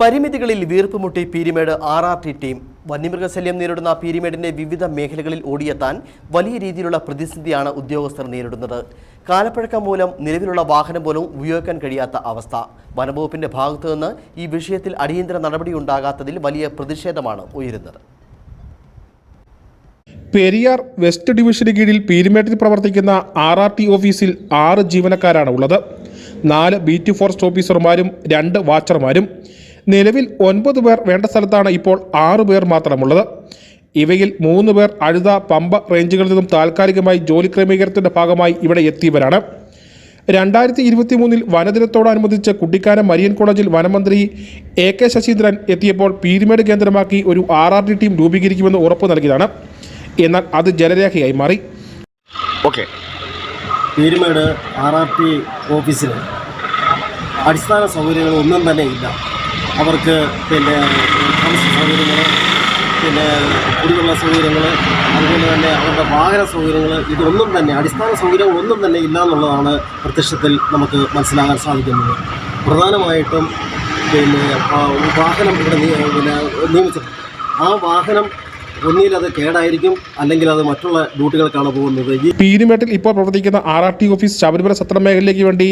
പരിമിതികളിൽ വീർപ്പുമുട്ടി Peermade R R T team വന്യമൃഗശല്യം നേരിടുന്ന പീരിമേടിന്റെ വിവിധ മേഖലകളിൽ ഓടിയെത്താൻ വലിയ രീതിയിലുള്ള പ്രതിസന്ധിയാണ് ഉദ്യോഗസ്ഥർ നേരിടുന്നത്. കാലപ്പഴക്കം മൂലം നിലവിലുള്ള വാഹനം പോലും ഉപയോഗിക്കാൻ കഴിയാത്ത അവസ്ഥ. വനംവകുപ്പിന്റെ ഭാഗത്തു നിന്ന് ഈ വിഷയത്തിൽ അടിയന്തര നടപടി ഉണ്ടാകാത്തതിൽ വലിയ പ്രതിഷേധമാണ് ഉയരുന്നത്. പെരിയാർ വെസ്റ്റ് ഡിവിഷന് കീഴിൽ പീരിമേട്ടിൽ പ്രവർത്തിക്കുന്ന ആർ ആർ ടി ഓഫീസിൽ ആറ് ജീവനക്കാരാണ് ഉള്ളത്. നാല് ബീറ്റ് ഫോറസ്റ്റ് ഓഫീസർമാരും രണ്ട് വാച്ചർമാരും. നിലവിൽ ഒൻപത് പേർ വേണ്ട സ്ഥലത്താണ് ഇപ്പോൾ ആറുപേർ മാത്രമുള്ളത്. ഇവയിൽ മൂന്ന് പേർ അഴുത പമ്പ റേഞ്ചുകളിൽ നിന്നും താൽക്കാലികമായി ജോലി ക്രമീകരണത്തിന്റെ ഭാഗമായി ഇവിടെ എത്തിയവരാണ്. രണ്ടായിരത്തി ഇരുപത്തി മൂന്നിൽ വനദിനത്തോടനുബന്ധിച്ച് കുട്ടിക്കാനം മരിയൻ കോളേജിൽ വനമന്ത്രി എ കെ ശശീന്ദ്രൻ എത്തിയപ്പോൾ പീരുമേട് കേന്ദ്രമാക്കി ഒരു ആർ ആർ ഡി ടീം രൂപീകരിക്കുമെന്ന് ഉറപ്പ് നൽകിയതാണ്. എന്നാൽ അത് ജലരേഖയായി മാറി. Okay. Peermade R R T ഓഫീസിൽ അടിസ്ഥാന സൗകര്യങ്ങൾ ഒന്നും തന്നെ ഇല്ല. അവർക്ക് പിന്നെ താമസ സൗകര്യങ്ങൾ പിന്നെ കുടിവെള്ള സൗകര്യങ്ങൾ അതുപോലെ തന്നെ അവരുടെ വാഹന സൗകര്യങ്ങൾ ഇതൊന്നും തന്നെ അടിസ്ഥാന സൗകര്യം ഒന്നും തന്നെ ഇല്ല എന്നുള്ളതാണ് പ്രത്യക്ഷത്തിൽ നമുക്ക് മനസ്സിലാകാൻ സാധിക്കുന്നത്. പ്രധാനമായിട്ടും പിന്നെ വാഹനം ഇവിടെ പിന്നെ നിയമിച്ചിട്ടുണ്ട്. ആ വാഹനം ഒന്നിൽ അത് കേടായിരിക്കും അല്ലെങ്കിൽ അത് മറ്റുള്ള ഡ്യൂട്ടികൾക്കാണ് പോകുന്നത്. ഈ പീരുമേട്ടിൽ ഇപ്പോൾ പ്രവർത്തിക്കുന്ന R R T office Sabarimala Satra മേഖലയ്ക്ക് വേണ്ടി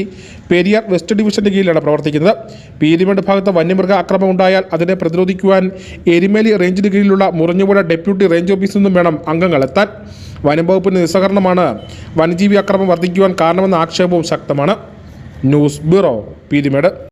പെരിയാർ വെസ്റ്റ് ഡിവിഷന്റെ കീഴിലാണ് പ്രവർത്തിക്കുന്നത്. പീരുമേട് ഭാഗത്ത് വന്യമൃഗ ആക്രമം ഉണ്ടായാൽ അതിനെ പ്രതിരോധിക്കുവാൻ എരിമേലി റേഞ്ചിന് കീഴിലുള്ള മുറിഞ്ഞുപുഴ ഡെപ്യൂട്ടി റേഞ്ച് ഓഫീസിൽ നിന്നും വേണം അംഗങ്ങൾ എത്താൻ. വനം വകുപ്പിന്റെ നിസ്സഹകരണമാണ് വന്യജീവി ആക്രമം വർദ്ധിക്കുവാൻ കാരണമെന്ന ആക്ഷേപവും ശക്തമാണ്. News bureau Peermade.